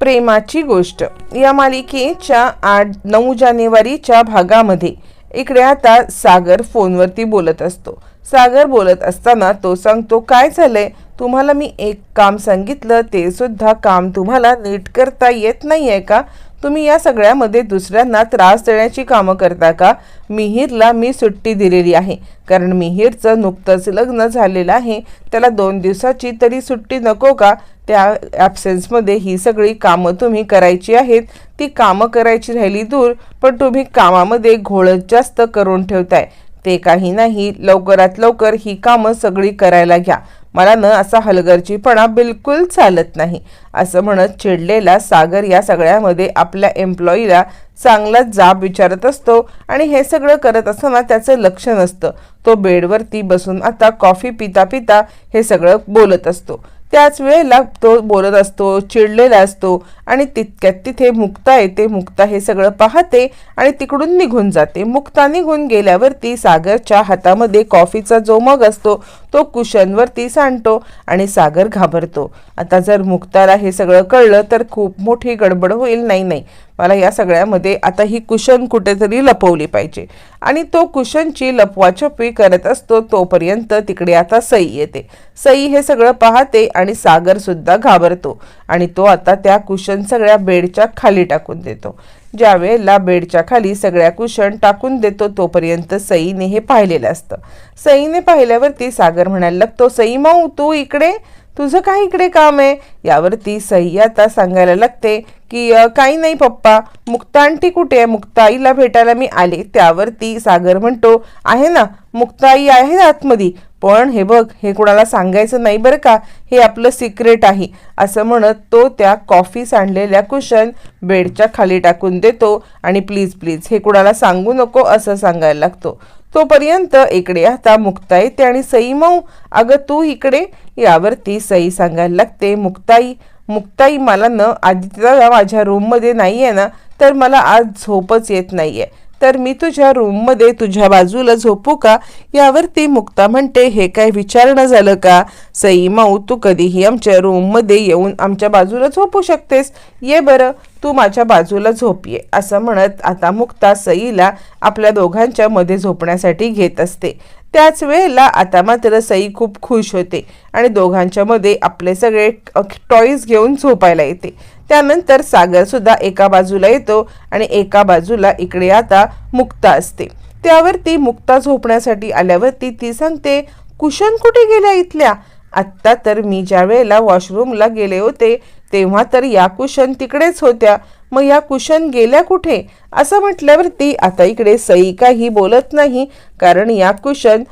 प्रेमाची गोष्ट. या मालिकेच्या आठ नऊ जानेवारीच्या भागामध्ये इकडे आता सागर फोनवरती बोलत असतो. सागर बोलत असताना तो सांगतो काय झालंय? तुम्हाला मी एक काम सांगितलं ते सुद्धा काम तुम्हाला नीट करता येत नाही आहे का? तुम्ही या सगळ्यामध्ये दुसऱ्यांना त्रास देण्याची कामं करता का? मिहीरला मी सुट्टी दिलेली आहे. कारण मिहीरचं नुकतंच लग्न झालेलं आहे. त्याला दोन दिवसाची तरी सुट्टी नको का? त्या ॲब्सेन्समध्ये ही सगळी कामं तुम्ही करायची आहेत. ती कामं करायची राहिली दूर पण तुम्ही कामामध्ये घोळत जास्त करून ठेवताय. ते काही नाही. लवकरात लवकर ही कामं सगळी करायला घ्या. मला न असा हलगर्जीपणा बिलकुल चालत नाही असं म्हणत चिडलेला सागर या सगळ्यामध्ये आपल्या एम्प्लॉईला चांगला जाब विचारत असतो आणि हे सगळं करत असताना त्याचं लक्ष नसतं. तो बेडवरती बसून आता कॉफी पिता पिता हे सगळं बोलत असतो. त्याच वेळेला तो बोलत असतो चिडलेला असतो आणि तितक्यात तिथे मुक्ता येते. मुक्ता हे सगळं पाहते आणि तिकडून निघून जाते. मुक्ता निघून गेल्यावरती सागरच्या हातामध्ये कॉफीचा जो मग असतो तो कुशनवरती सांडतो आणि सागर घाबरतो. आता जर मुक्ताला हे सगळं कळलं तर खूप मोठी गडबड होईल. नाही नाही. मला या सगळ्यामध्ये आता ही कुशन कुठेतरी लपवली पाहिजे. आणि तो कुशनची लपवाछपवी करत असतो तोपर्यंत तिकडे आता सई येते. सई हे सगळं पाहते आणि सागरसुद्धा घाबरतो. आणि तो आता त्या कुशन सगळ्या बेडच्या खाली टाकून देतो. ज्या वेळेला बेडच्या खाली सगळ्या कुशन टाकून देतो तोपर्यंत सईने हे पाहिलेलं असतं. सईने पाहिल्यावरती सागर म्हणायला लागतो सई माऊ तू इकडे? तुझं काय इकडे काम आहे? यावरती सई आता सांगायला लागते की काही नाही पप्पा मुक्ता आंटी कुठे आहे? मुक्ताईला भेटायला मी आले. त्यावरती सागर म्हणतो आहे ना मुक्ताई आहे आतमध्ये. पण हे बघ हे कुणाला सांगायचं नाही बरं का? हे आपलं सिक्रेट आहे. असं म्हणत तो त्या कॉफी सांडलेल्या कुशन बेडच्या खाली टाकून देतो आणि प्लीज प्लीज हे कुणाला सांगू नको असं सांगायला लागतो. तोपर्यंत इकडे आता मुक्ता येते आणि सई मऊ अगं तू इकडे? यावरती सई सांगायला लागते मुक्ताई मुक्ताई मला न आदित्य माझ्या रूममध्ये नाही आहे ना तर मला आज झोपच येत नाही आहे तर मी तुझ्या रूममध्ये तुझ्या बाजूला झोपू का? यावरती मुक्ता म्हणते हे काय विचारणं झालं का? सई माऊ तू कधीही आमच्या रूममध्ये येऊन आमच्या बाजूला झोपू शकतेस. ये बरं तू माझ्या बाजूला झोपये असं म्हणत आता मुक्ता सईला आपल्या दोघांच्या मध्ये झोपण्यासाठी घेत असते. त्याच वेळेला आता मात्र सई खूप खुश होते आणि दोघांच्या मध्ये आपले सगळे टॉईज घेऊन झोपायला येते. त्यानंतर सागर सुद्धा एका बाजूला येतो आणि एका बाजूला इकडे आता मुक्ता असते. त्यावरती मुक्ता झोपण्यासाठी आल्यावरती ती सांगते कुशन कुठे गेल्या इथल्या? आत्ता तर मी ज्या वेळेला वॉशरूमला गेले होते तेव्हा तर या कुशन तिकडेच होत्या. मग या कुशन गेल्या कुठे? असं म्हटल्यावरती आता इकडे सई काही बोलत नाही. कारण या कुशन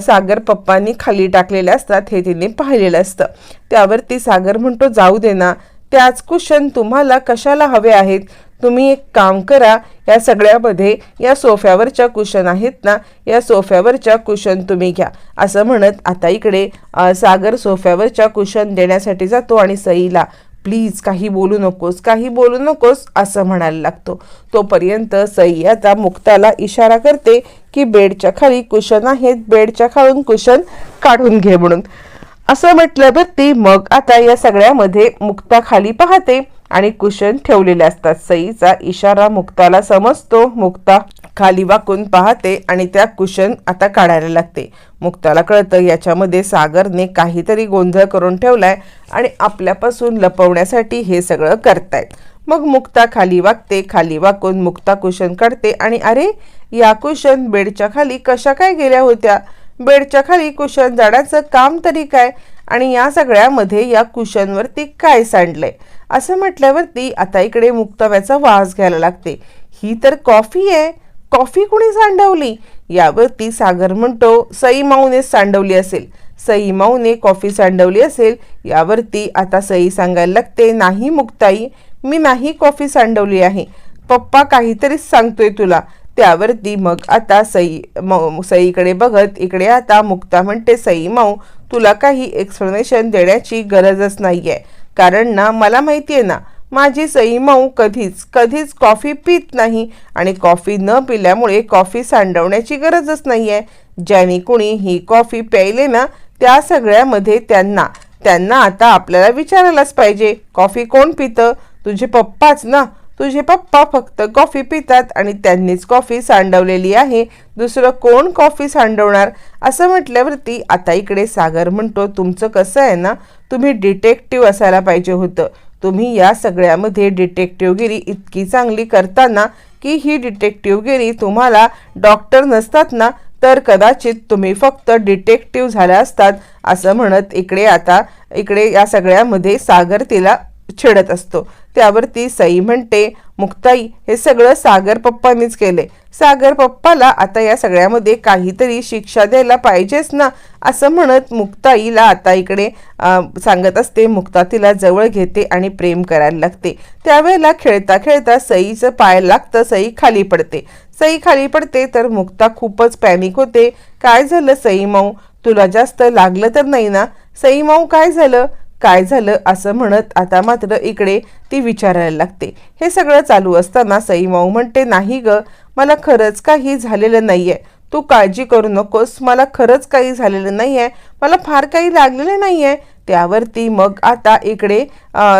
सागर पप्पांनी खाली टाकलेले असतात हे तिने पाहिलेलं असतं. त्यावरती सागर म्हणतो जाऊ दे ना. त्याच कुशन तुम्हाला कशाला हवे आहेत? तुम्ही एक काम करा. या सगळ्यामध्ये या सोफ्यावरच्या कुशन आहेत ना या सोफ्यावरच्या कुशन तुम्ही घ्या. असं म्हणत आता इकडे सागर सोफ्यावरच्या कुशन देण्यासाठी जातो आणि सईला प्लीज काही बोलू नकोस काही बोलू नकोस असं म्हणायला लागतो. तोपर्यंत सई आता मुक्ताला इशारा करते की बेडच्या खाली कुशन आहेत बेडच्या खालून कुशन काढून घे म्हणून. असं म्हटल्यावरती मग आता या सगळ्यामध्ये मुक्ता खाली पाहते आणि कुशन ठेवलेले असतात. सईचा इशारा मुक्ताला समजतो. मुक्ता खाली वाकून पाहते आणि त्या कुशन आता काढायला लागते. मुक्ताला कळतं याच्यामध्ये सागरने काहीतरी गोंधळ करून ठेवलाय आणि आपल्यापासून लपवण्यासाठी हे सगळं करतायत. मग मुक्ता खाली वागते खाली वाकून मुक्ता कुशन काढते आणि अरे या कुशन बेडच्या खाली कशा काय गेल्या होत्या? बेडच्या खाली कुशन जाण्याचं काम तरी काय? आणि या सगळ्यामध्ये या कुशनवरती काय सांडलंय? असं म्हटल्यावरती आता इकडे मुक्तव्याचा वास घ्यायला लागते. ही तर कॉफी आहे. कॉफी कुणी सांडवली? यावरती सागर म्हणतो सई माऊने सांडवली असेल. सई माऊने कॉफी सांडवली असेल यावरती आता सई सांगायला लागते नाही मुक्ताई मी नाही कॉफी सांडवली आहे. पप्पा काहीतरीच सांगतोय तुला. त्यावरती मग आता सई मऊ सईकडे बघत इकडे आता मुक्ता म्हणते सई माऊ तुला काही एक्सप्लेनेशन देण्याची गरजच नाही आहे कारण ना मला माहिती आहे ना माझी सईमाऊ कधीच कधीच कॉफी पित नाही आणि कॉफी न पिल्यामुळे कॉफी सांडवण्याची गरजच नाही आहे ज्याने कुणी ही कॉफी प्यायले ना त्या सगळ्यामध्ये त्यांना त्यांना आता आपल्याला विचारायलाच पाहिजे कॉफी कोण पितं? तुझे पप्पाच ना तुझे पप्पा फक्त कॉफी पितात आणि त्यांनीच कॉफी सांडवलेली आहे. दुसरं कोण कॉफी सांडवणार? असं म्हटल्यावरती आता इकडे सागर म्हणतो तुमचं कसं आहे ना तुम्ही डिटेक्टिव्ह असायला पाहिजे होतं. तुम्ही या सगळ्यामध्ये डिटेक्टिवगिरी इतकी चांगली करताना की ही डिटेक्टिवगिरी तुम्हाला डॉक्टर नसतात ना तर कदाचित तुम्ही फक्त डिटेक्टिव्ह झाल्या असतात असं म्हणत इकडे आता इकडे या सगळ्यामध्ये सागर तिला छेडत असतो. त्यावरती सई म्हणते मुक्ताई हे सगळं सागर पप्पांनीच केले. सागर पप्पाला आता या सगळ्यामध्ये काहीतरी शिक्षा द्यायला पाहिजेच ना असं म्हणत मुक्ताईला आता इकडे सांगत असते मुक्ता तिला जवळ घेते आणि प्रेम करायला लागते. त्यावेळेला खेळता खेळता सईचं पाय लागतं सई खाली पडते. सई खाली पडते तर मुक्ता खूपच पॅनिक होते. काय झालं सई माऊ? तुला जास्त लागलं तर नाही ना? सई माऊ काय झालं? काय झालं असं म्हणत आता मात्र इकडे ती विचारायला लागते. हे सगळं चालू असताना सई माऊ म्हणते नाही ग मला खरंच काही झालेलं नाही आहे तू काळजी करू नकोस. मला खरंच काही झालेलं नाही आहे मला फार काही लागलेलं नाही आहे त्यावरती मग आता इकडे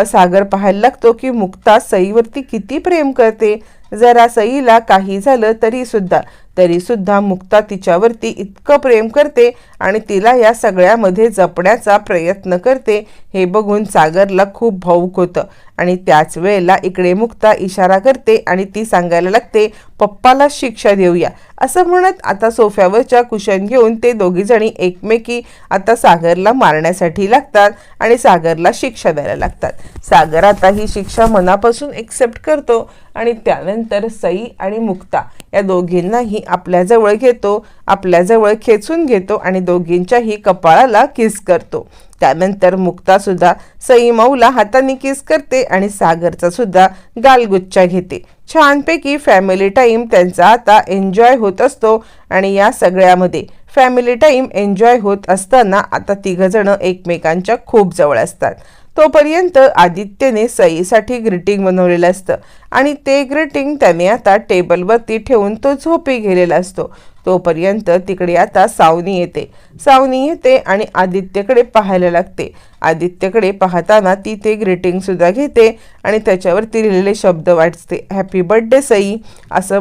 सागर पाहायला लागतो की मुक्ता सईवरती किती प्रेम करते. जरा सईला काही झालं तरी तरीसुद्धा मुक्ता तिच्यावरती इतकं प्रेम करते आणि तिला या सगळ्यामध्ये जपण्याचा प्रयत्न करते हे बघून सागरला खूप भाऊक होतं. आणि त्याच वेळेला इकडे मुक्ता इशारा करते आणि ती सांगायला लागते पप्पाला शिक्षा देऊया. असं म्हणत आता सोफ्यावरच्या कुशन घेऊन ते दोघीजणी एकमेकी आता सागरला मारण्यासाठी लागतात आणि सागरला शिक्षा द्यायला लागतात. सागर आता ही शिक्षा मनापासून एक्सेप्ट करतो आणि त्यानंतर सई आणि मुक्ता या दोघींनाही आपल्याजवळ घेतो आपल्याजवळ खेचून घेतो आणि दोघींच्याही कपाळाला किस करतो. त्यानंतर मुक्तासुद्धा सई मऊला हाताने किस करते आणि सागरचा सुद्धा गालगुच्छा घेते. छानपैकी फॅमिली टाईम त्यांचा आता एन्जॉय होत असतो आणि या सगळ्यामध्ये फॅमिली टाईम एन्जॉय होत असताना आता तिघजणं एकमेकांच्या खूप जवळ असतात. तोपर्यंत आदित्यने सईसाठी ग्रीटिंग बनवलेलं असतं आणि ते ग्रीटिंग त्याने आता टेबलवरती ठेवून तो झोपी गेलेला असतो. तोपर्यंत तिकडे आता सावनी येते. सावनी येते आणि आदित्यकडे पाहायला लागते. आदित्यकडे पाहताना ती ते ग्रीटिंगसुद्धा घेते आणि त्याच्यावरती लिहिलेले शब्द वाचते. Happy birthday Sai. असं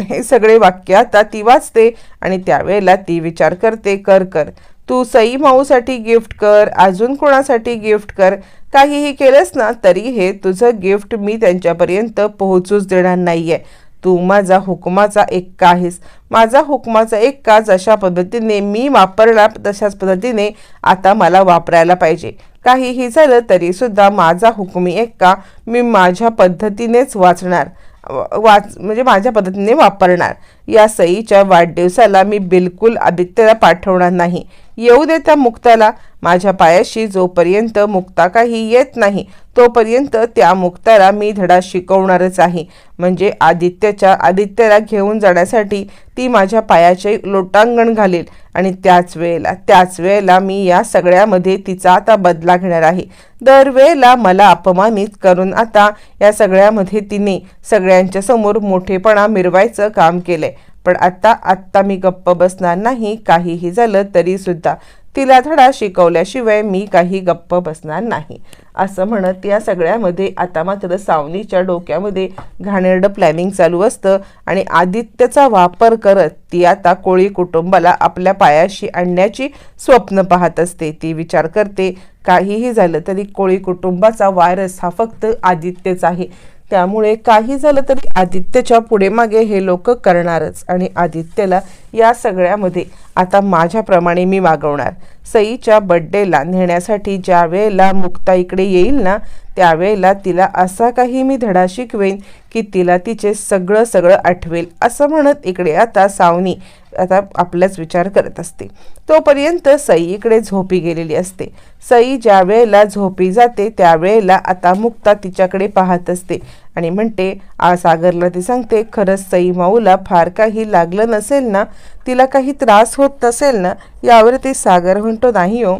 हे सगळे वाक्य आता ती वाचते आणि त्यावेळेला ती विचार करते कर कर. तू सई माऊसाठी गिफ्ट कर अजून कोणासाठी गिफ्ट कर? काहीही केलंस ना तरी हे तुझं गिफ्ट मी त्यांच्यापर्यंत पोहोचूच देणार नाही आहे तू माझा हुकमाचा एक्का आहेस. माझा हुकमाचा एक्का जशा पद्धतीने मी वापरणार तशाच पद्धतीने आता मला वापरायला पाहिजे. काहीही झालं तरीसुद्धा माझा हुकमी एक्का मी माझ्या पद्धतीनेच वाचणार. वाच म्हणजे माझ्या पद्धतीने वापरणार. या सईच्या वाढदिवसाला मी बिलकुल आदित्यला पाठवणार नाही. येऊ देता मुक्ताला. माझ्या पायाशी जोपर्यंत मुक्ता काही येत नाही तोपर्यंत त्या मुक्ताला मी धडा शिकवणारच आहे. म्हणजे आदित्यच्या आदित्यला घेऊन जाण्यासाठी ती माझ्या पायाचे लोटांगण घालेल आणि त्याच वेळेला त्याच वेळेला मी या सगळ्यामध्ये तिचा आता बदला घेणार आहे. दरवेळेला मला अपमानित करून आता या सगळ्यामध्ये तिने सगळ्यांच्या समोर मोठेपणा मिरवायचं काम केलंय. पण आत्ता आत्ता मी गप्प बसणार नाही काहीही झालं तरीसुद्धा. तिला धडा शिकवल्याशिवाय मी काही गप्प बसणार नाही. असं म्हणत या सगळ्यामध्ये आता मात्र सावनीच्या डोक्यामध्ये घाणेरडं प्लॅनिंग चालू असतं आणि आदित्यचा वापर करत ती आता कोळी कुटुंबाला आपल्या पायाशी आणण्याची स्वप्न पाहत असते. ती विचार करते काहीही झालं तरी कोळी कुटुंबाचा व्हायरस हा फक्त आदित्यच आहे. त्यामुळे काही झालं तरी आदित्यच्या पुढे मागे हे लोक करणारच. आणि आदित्यला या सगळ्यामध्ये आता माझ्याप्रमाणे मी वागवणार. सईच्या बड्डेला नेण्यासाठी ज्या वेळेला मुक्ता इकडे येईल ना त्यावेळेला तिला असा काही मी धडा शिकवेन की तिला तिचे सगळं सगळं आठवेल असं म्हणत इकडे आता सावनी आता आपलाच विचार करत असते. तोपर्यंत सई इकडे झोपी गेलेली असते. सई ज्या वेळेला झोपी जाते त्यावेळेला आता मुक्ता तिच्याकडे पाहत असते. आणि म्हणते आ सागरला ती सांगते खरंच सई माऊला फार काही लागलं नसेल ना तिला काही त्रास होत नसेल ना यावरती सागर म्हणतो नाही हो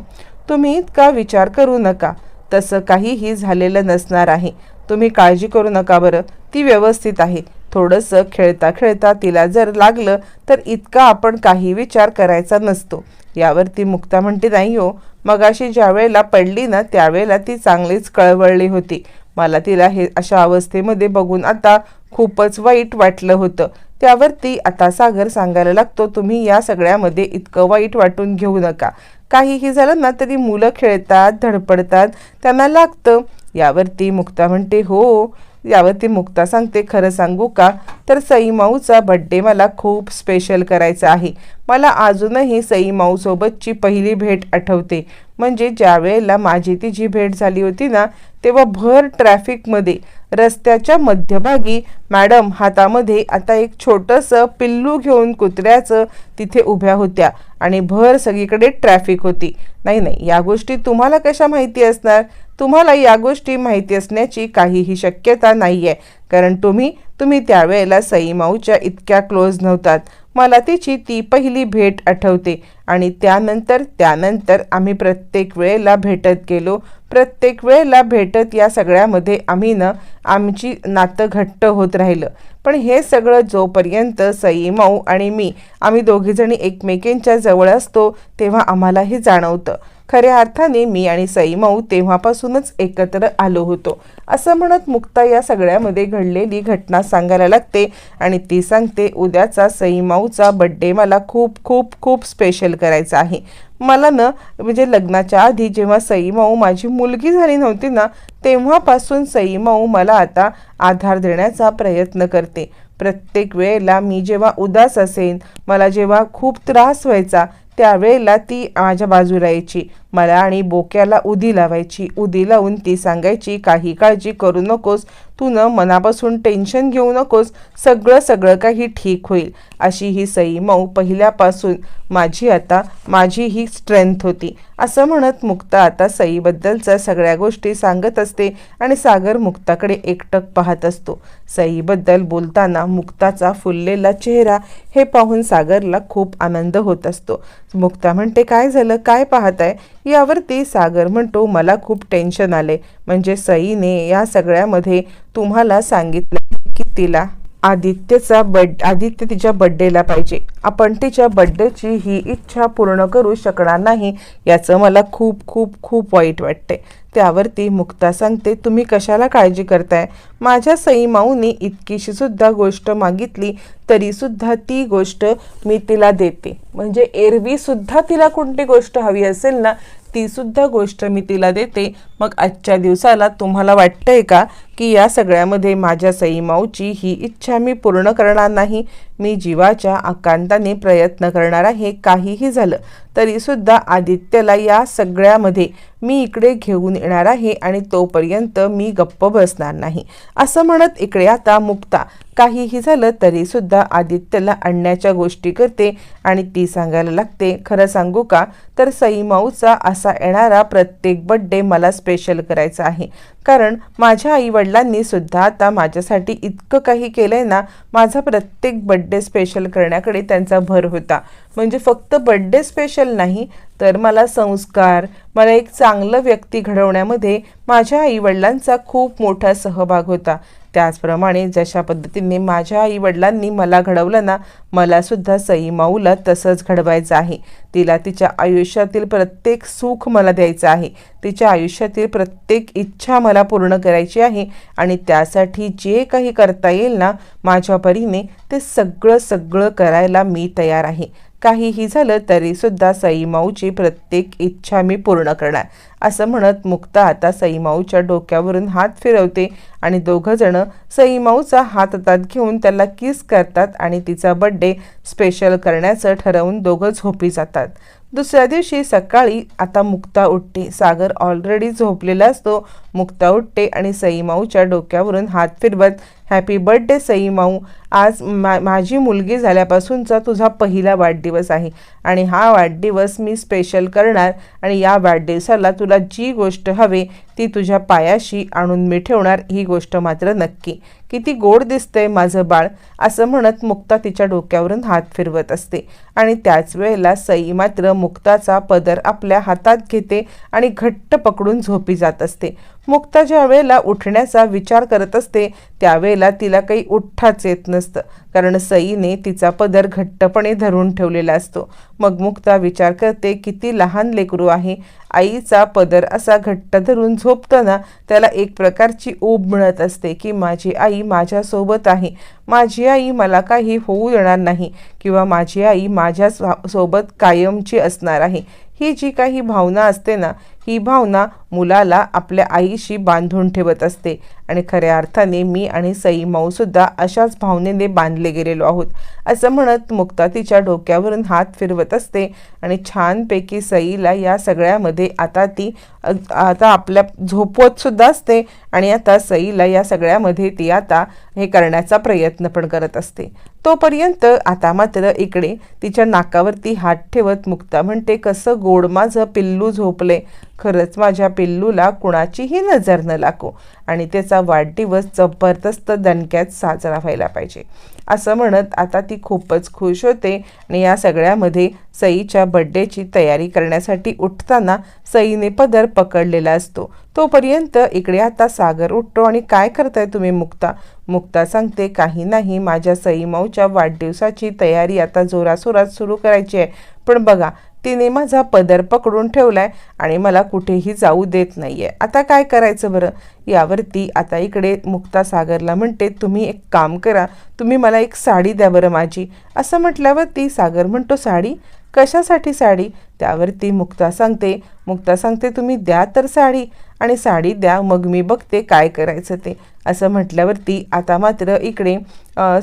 तुम्ही इतका विचार करू नका. तसं काहीही झालेलं नसणार आहे. तुम्ही काळजी करू नका बरं. ती व्यवस्थित आहे. थोडंसं खेळता खेळता तिला जर लागलं तर इतका आपण काही विचार करायचा नसतो. यावरती मुक्ता म्हणते नाही हो मगाशी ज्या वेळेला पडली ना त्यावेळेला ती चांगलीच कळवळली होती. मला तिला हे अशा अवस्थेमध्ये बघून आता खूपच वाईट वाटलं होतं. त्यावरती आता सागर सांगायला लागतो तुम्ही या सगळ्यामध्ये इतकं वाईट वाटून घेऊ नका. काहीही झालं ना तरी मुलं खेळतात धडपडतात त्यांना लागतं. यावरती मुक्ता म्हणते हो यावरती मुक्ता सांगते खरं सांगू का? तर सईमाऊचा बड्डे मला खूप स्पेशल करायचा आहे. मला अजूनही सईमाऊसोबतची पहिली भेट आठवते. म्हणजे ज्या वेळेला माझी तिची भेट झाली होती ना तेव्हा भर ट्रॅफिकमध्ये रस्त्याच्या मध्यभागी मॅडम हातामध्ये आता एक छोटंसं पिल्लू घेऊन कुत्र्याचं तिथे उभ्या होत्या आणि भर सगळीकडे ट्रॅफिक होती. नाही नाही या गोष्टी तुम्हाला कशा माहिती असणार? तुम्हाला या गोष्टी माहिती असण्याची काहीही शक्यता नाही आहे कारण तुम्ही तुम्ही त्यावेळेला सईमाऊच्या इतक्या क्लोज नव्हतात. मला तिची ती पहिली भेट आठवते. आणि त्यानंतर त्यानंतर आम्ही प्रत्येक वेळेला भेटत गेलो. प्रत्येक वेळेला भेटत या सगळ्यामध्ये आम्ही ना आमची नातं घट्ट होत राहिलं. पण हे सगळं जोपर्यंत सई माऊ आणि मी आम्ही दोघीजणी एकमेकींच्या जवळ असतो तेव्हा आम्हाला हे जाणवतं. खऱ्या अर्थाने मी आणि सईमाऊ तेव्हापासूनच एकत्र आलो होतो. असं म्हणत मुक्ता या सगळ्यामध्ये घडलेली घटना सांगायला लागते आणि ती सांगते उद्याचा सईमाऊचा बड्डे मला खूप खूप खूप स्पेशल करायचा आहे. मला ना म्हणजे लग्नाच्या आधी जेव्हा सईमाऊ माझी मुलगी झाली नव्हती ना तेव्हापासून सईमाऊ मला आता आधार देण्याचा प्रयत्न करते. प्रत्येक वेळेला मी जेव्हा उदास असेन मला जेव्हा खूप त्रास व्हायचा त्यावेळेला ती माझ्या बाजूला यायची. मला आणि बोक्याला उदी लावायची उदी लावून ती सांगायची काही काळजी करू नकोस तू न मनापासून टेन्शन घेऊ नकोस सगळं सगळं काही ठीक होईल. अशी ही सई मऊ पहिल्यापासून माझी आता माझी ही स्ट्रेंथ होती. असं म्हणत मुक्ता आता सईबद्दलच्या सगळ्या गोष्टी सांगत असते आणि सागर मुक्ताकडे एकटक पाहत असतो. सईबद्दल बोलताना मुक्ताचा फुललेला चेहरा हे पाहून सागरला खूप आनंद होत असतो. मुक्ता म्हणते काय झालं? काय पाहताय? यावरती सागर म्हणतो मला खूप टेन्शन आले म्हणजे सईने या सगळ्यामध्ये तुम्हाला सांगितलं की तिला आदित्यचा बड आदित्य तिच्या बड्डेला पाहिजे. आपण तिच्या बड्डेची ही इच्छा पूर्ण करू शकणार नाही याचं मला खूप खूप खूप वाईट वाटते त्यावरती मुक्ता सांगते तुम्ही कशाला काळजी करताय? माझ्या सई माऊनी इतकीशी सुद्धा गोष्ट मागितली तरीसुद्धा ती गोष्ट मी तिला देते. म्हणजे एरवीसुद्धा तिला कोणती गोष्ट हवी असेल ना तीसुद्धा गोष्ट मी तिला देते. मग आजच्या दिवसाला तुम्हाला वाटतंय का की या सगळ्यामध्ये माझ्या सईमाऊची ही इच्छा मी पूर्ण करणार नाही. मी जीवाच्या आकांताने प्रयत्न करणार आहे. काहीही झालं तरीसुद्धा आदित्यला या सगळ्यामध्ये मी इकडे घेऊन येणार आहे आणि तोपर्यंत मी गप्प बसणार नाही. असं म्हणत इकडे आता मुक्ता काहीही झालं तरीसुद्धा आदित्यला आणण्याच्या गोष्टी करते आणि ती सांगायला लागते खरं सांगू का? तर सईमाऊचा असा येणारा प्रत्येक बड्डे मला स्पेशल करायचा आहे. कारण माझ्या आईवडिलांनी सुद्धा आता माझ्यासाठी इतकं काही केलं आहे ना माझा प्रत्येक बड्डे स्पेशल करण्याकडे त्यांचा भर होता. म्हणजे फक्त बड्डे स्पेशल नाही तर मला संस्कार मला एक चांगलं व्यक्ती घडवण्यामध्ये माझ्या आईवडिलांचा खूप मोठा सहभाग होता. त्याचप्रमाणे जशा पद्धतीने माझ्या आईवडिलांनी मला घडवलं ना मलासुद्धा सई माऊला तसंच घडवायचं आहे. तिला तिच्या आयुष्यातील प्रत्येक सुख मला द्यायचं आहे. तिच्या आयुष्यातील प्रत्येक इच्छा मला पूर्ण करायची आहे आणि त्यासाठी जे काही करता येईल ना माझ्या परीने ते सगळं सगळं करायला मी तयार आहे. काहीही झालं तरीसुद्धा सईमाऊची प्रत्येक इच्छा मी पूर्ण करणार. असं म्हणत मुक्ता आता सईमाऊच्या डोक्यावरून हात फिरवते आणि दोघंजणं सईमाऊचा हात हातात घेऊन त्याला किस करतात आणि तिचा बड्डे स्पेशल करण्याचं ठरवून दोघं झोपी जातात. दुसऱ्या दिवशी सकाळी आता मुक्ता उठते. सागर ऑलरेडी झोपलेला असतो. मुक्ता उठते आणि सईमाऊच्या डोक्यावरून हात फिरवत हॅपी बर्थडे सई माऊ. आज मा माझी मुलगी झाल्यापासूनचा तुझा पहिला वाढदिवस आहे. आणि हा वाढदिवस मी स्पेशल करणार आणि या वाढदिवसाला तुला जी गोष्ट हवे ती तुझ्या पायाशी आणून मी ठेवणार ही गोष्ट मात्र नक्की. किती गोड दिसतंय माझं बाळ असं म्हणत मुक्ता तिच्या डोक्यावरून हात फिरवत असते. आणि त्याच वेळेला सई मात्र मुक्ताचा पदर आपल्या हातात घेते आणि घट्ट पकडून झोपी जात असते. मुक्ता ज्या वेळेला उठण्याचा विचार करत असते त्यावेळेला तिला काही उठ्ठाच येत नसतं. कारण सईने तिचा पदर घट्टपणे धरून ठेवलेला असतो. मग मुक्ता विचार करते किती लहान लेकरू आहे. आईचा पदर असा घट्ट धरून झोपताना त्याला एक प्रकारची ऊब मिळत असते की माझी आई माझ्यासोबत आहे. माझी आई मला काही होऊ देणार नाही किंवा माझी आई माझ्या सोबत कायमची असणार आहे. ही जी काही भावना असते ना ही भावना मुलाला आपल्या आईशी बांधून ठेवत असते. आणि खऱ्या अर्थाने मी आणि सई सुद्धा अशाच भावनेने बांधले गेलेलो आहोत. असं म्हणत मुक्ता तिच्या डोक्यावरून हात फिरवत असते आणि छानपैकी सईला या सगळ्यामध्ये आता ती आता आपल्या झोपवतसुद्धा असते आणि आता सईला या सगळ्यामध्ये ती आता हे करण्याचा प्रयत्न पण करत असते. तोपर्यंत आता मात्र इकडे तिच्या नाकावरती हात ठेवत मुक्ता म्हणते कसं गोड माझं पिल्लू झोपले. खरंच माझ्या पिल्लूला कुणाचीही नजर न लागो आणि त्याचा वाढदिवस जबरदस्त दणक्यात साजरा व्हायला पाहिजे. असं म्हणत आता ती खूपच खुश होते आणि या सगळ्यामध्ये सईच्या बड्डेची तयारी करण्यासाठी उठताना सईने पदर पकडलेला असतो. तोपर्यंत इकडे आता सागर उठतो आणि काय करताय तुम्ही मुक्ता? मुक्ता सांगते काही नाही माझ्या सई माऊच्या वाढदिवसाची तयारी आता जोरासोरात सुरू करायची आहे. पण बघा तिने माझा पदर पकडून ठेवलाय आणि मला कुठेही जाऊ देत नाही आहे आता काय करायचं बरं? यावरती आता इकडे मुक्ता सागरला म्हणते तुम्ही एक काम करा तुम्ही मला एक साडी द्या बरं माझी. असं म्हटल्यावर ती सागर म्हणतो साडी? कशासाठी साडी? त्यावरती मुक्ता सांगते मुक्ता सांगते तुम्ही द्या तर साडी. आणि साडी द्या मग मी बघते काय करायचं ते. असं म्हटल्यावरती आता मात्र इकडे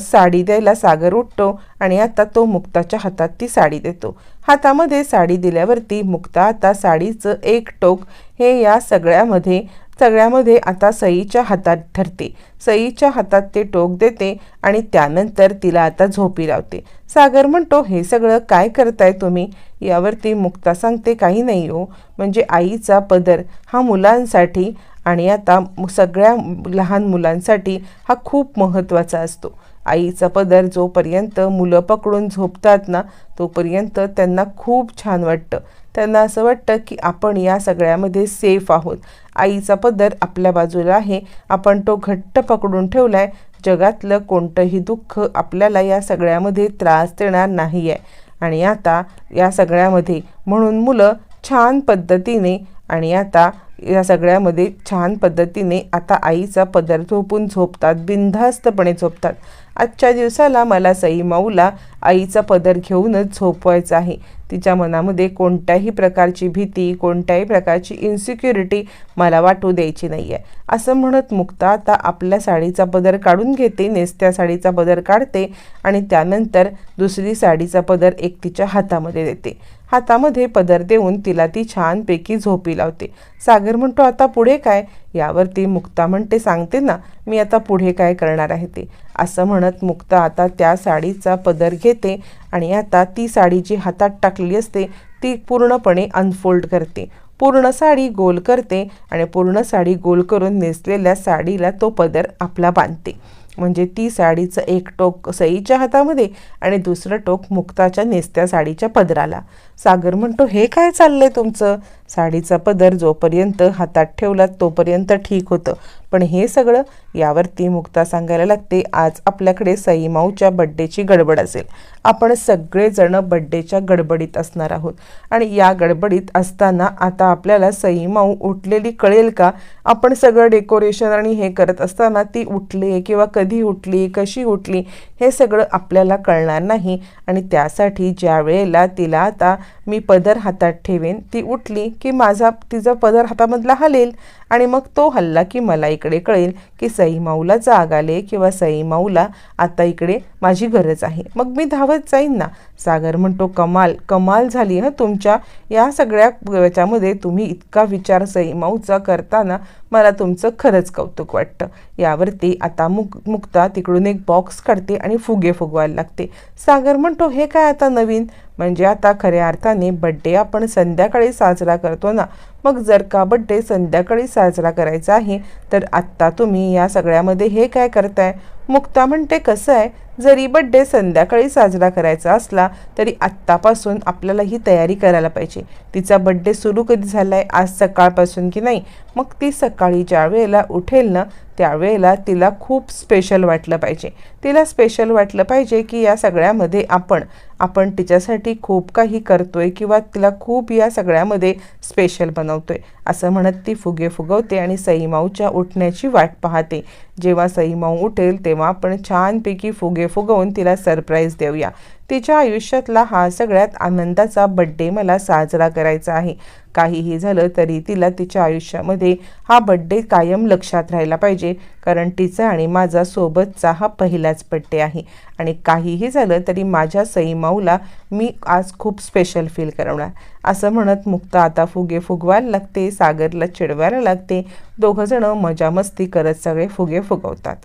साडी द्यायला सागर उठतो आणि आता तो मुक्ताच्या हातात ती साडी देतो. हातामध्ये साडी दिल्यावरती मुक्ता आता साडीचं एक टोक हे या सगळ्यामध्ये सगळ्यामध्ये आता सईच्या हातात धरते. सईच्या हातात ते टोक देते आणि त्यानंतर तिला आता झोपी लावते. सागर म्हणतो हे सगळं काय करताय तुम्ही? यावरती मुक्ता सांगते काही नाही हो. म्हणजे आईचा पदर हा मुलांसाठी आणि आता सगळ्या लहान मुलांसाठी हा खूप महत्त्वाचा असतो. आईचा पदर जोपर्यंत मुलं पकडून झोपतात ना तोपर्यंत त्यांना खूप छान वाटतं. त्यांना असं वाटतं की आपण या सगळ्यामध्ये सेफ आहोत. आईचा पदर आपल्या बाजूला आहे. आपण तो घट्ट पकडून ठेवला आहे जगातलं कोणतंही दुःख आपल्याला या सगळ्यामध्ये त्रास देणार नाही आहे आणि आता या सगळ्यामध्ये म्हणून मुलं छान पद्धतीने आणि आता या सगळ्यामध्ये छान पद्धतीने आता आईचा पदर झोपून झोपतात बिनधास्तपणे झोपतात. आजच्या दिवसाला मला सई माऊला आईचा पदर घेऊनच झोपवायचा आहे. तिच्या मनामध्ये कोणत्याही प्रकारची भीती कोणत्याही प्रकारची इन्सिक्युरिटी मला वाटू द्यायची नाही आहे असं म्हणत मुक्ता आता आपल्या साडीचा पदर काढून घेते नेसत्या साडीचा पदर काढते आणि त्यानंतर दुसरी साडीचा पदर एक तिच्या हातामध्ये देते. हातामध्ये पदर देऊन तिला ती छानपैकी झोपी लावते. सागर म्हणतो आता पुढे काय? यावरती मुक्ता म्हणते सांगते ना मी आता पुढे काय करणार आहे ते. असं म्हणत मुक्ता आता त्या साडीचा पदर घेते आणि आता ती साडी जी हातात टाकली असते ती पूर्णपणे अनफोल्ड करते. पूर्ण साडी गोल करते आणि पूर्ण साडी गोल करून नेसलेल्या साडीला तो पदर आपला बांधते. म्हणजे ती साडीचं एक टोक सईच्या हातामध्ये आणि दुसरं टोक मुक्ताच्या नेसत्या साडीच्या पदराला. सागर म्हणतो हे काय चाललंय तुमचं? साडीचा पदर जोपर्यंत हातात ठेवला तोपर्यंत ठीक होतं. पण हे सगळं यावरती मुक्ता सांगायला लागते. आज आपल्याकडे सईमाऊच्या बड्डेची गडबड असेल. आपण सगळेजण बड्डेच्या गडबडीत असणार आहोत. आणि या गडबडीत असताना आता आपल्याला सईमाऊ उठलेली कळेल का? आपण सगळं डेकोरेशन आणि हे करत असताना ती उठली किंवा कधी उठली कशी उठली हे सगळं आपल्याला कळणार नाही. आणि त्यासाठी ज्या वेळेला तिला आता मी पदर हातात ठेवेन ती उठली की माझा तिचा पदर हातामधला हलेल. आणि मग तो हल्ला की मलाही इकडे कळेल की सई माऊला जाग आले किंवा सई माऊला आता इकडे माझी गरज आहे. मग मी धावत जाईन ना? सागर म्हणतो कमाल कमाल झाली हं तुमच्या. या सगळ्या याच्यामध्ये तुम्ही इतका विचार सई माऊचा करताना मला तुमचं खरंच कौतुक वाटतं. यावरती आता मुक मुक्ता तिकडून एक बॉक्स काढते आणि फुगे फुगवायला लागते. सागर म्हणतो हे काय आता नवीन? म्हणजे आता खऱ्या अर्थाने बड्डे आपण संध्याकाळी साजरा करतो ना. मग जर का बड्डे संध्याकाळी साजरा करायचा आहे तर आत्ता तुम्ही या सगळ्यामध्ये हे काय करताय? मुक्ता म्हणते कसं आहे? जरी बड्डे संध्याकाळी साजरा करायचा असला तरी आत्तापासून आपल्याला ही तयारी करायला पाहिजे. तिचा बड्डे सुरू कधी झाला आहे आज सकाळपासून की नाही? मग ती सकाळी ज्या वेळेला उठेल ना त्यावेळेला तिला खूप स्पेशल वाटलं पाहिजे. तिला स्पेशल वाटलं पाहिजे की या सगळ्यामध्ये आपण आपण तिच्यासाठी खूप काही करतो आहे किंवा तिला खूप या सगळ्यामध्ये स्पेशल बनवतो आहे असं म्हणत ती फुगे फुगवते आणि सईमाऊच्या उठण्याची वाट पाहते. जेव्हा सईमाऊ उठेल तेव्हा आपण छानपैकी फुगे फुगवून तिला सरप्राईज देऊया. तिच्या आयुष्यातला हा सगळ्यात आनंदाचा बड्डे मला साजरा करायचा आहे. काहीही झालं तरी तिला तिच्या आयुष्यामध्ये हा बड्डे कायम लक्षात राहिला पाहिजे. कारण तिचा आणि माझा सोबतचा हा पहिलाच बड्डे आहे. आणि काहीही झालं तरी माझ्या सईमाऊला मी आज खूप स्पेशल फील करवणार. असं म्हणत मुक्ता आता फुगे फुगवायला लागते सागरला चिडवायला लागते. दोघंजणं मजा मस्ती करत सगळे फुगे फुगवतात.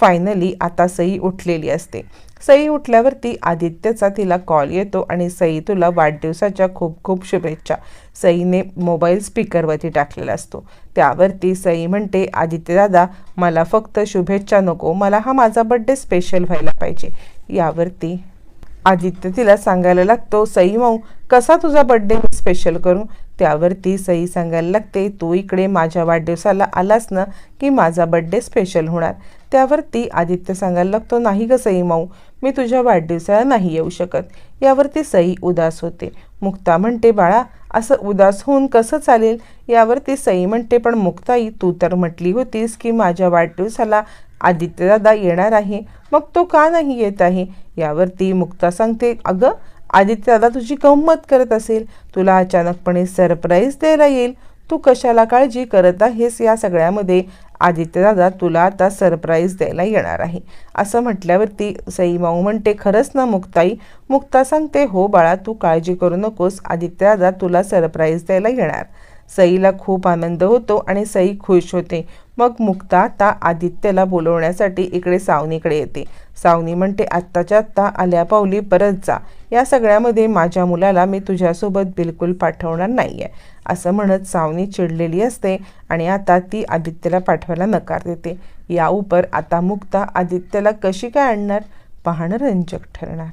फायनली आता सई उठलेली असते. सई उठल्यावरती आदित्यचा तिला कॉल येतो आणि सई तुला वाढदिवसाच्या खूप खूप शुभेच्छा. सईने मोबाईल स्पीकरवरती टाकलेला असतो. त्यावरती सई म्हणते आदित्य दादा मला फक्त शुभेच्छा नको. मला हा माझा बड्डे स्पेशल व्हायला पाहिजे. यावरती आदित्य तिला सांगायला लागतो सई माऊ कसा तुझा बड्डे मी स्पेशल करू? त्यावरती सई सांगायला लागते तू इकडे माझ्या वाढदिवसाला आलास ना की माझा बड्डे स्पेशल होणार? त्यावरती आदित्य सांगायला लागतो नाही ग सई माऊ मी तुझ्या वाढदिवसाला नाही येऊ शकत. यावरती सई उदास होते. मुक्ता म्हणते बाळा असं उदास होऊन कसं चालेल? यावरती सई म्हणते पण मुक्ताई तू तर म्हटली होतीस की माझ्या वाढदिवसाला आदित्यदादा येणार आहे. मग तो का नाही येत आहे? यावरती मुक्ता सांगते अगं आदित्यदादा तुझी गंमत करत असेल. तुला अचानकपणे सरप्राईज द्यायला येईल. तू कशाला काळजी करत आहेस या सगळ्यामध्ये? आदित्यदादा तुला आता सरप्राईज द्यायला येणार आहे. असं म्हटल्यावरती सईमाऊ म्हणते खरंच ना मुक्ताई मुक्ता सांगते हो बाळा तू काळजी करू नकोस. आदित्यदादा तुला सरप्राईज द्यायला येणार. सईला खूप आनंद होतो आणि सई खुश होते. मग मुक्ता आता आदित्यला बोलवण्यासाठी इकडे सावनीकडे येते. सावनी म्हणते आत्ताच्या आत्ता आल्या पावली परत जा. या सगळ्यामध्ये माझ्या मुलाला मी तुझ्यासोबत बिलकुल पाठवणार नाही आहे असं म्हणत सावनी चिडलेली असते आणि आता ती आदित्यला पाठवायला नकार देते. या उपर आता मुक्ता आदित्यला कशी काय आणणार? पाहणं रंजक ठरणार.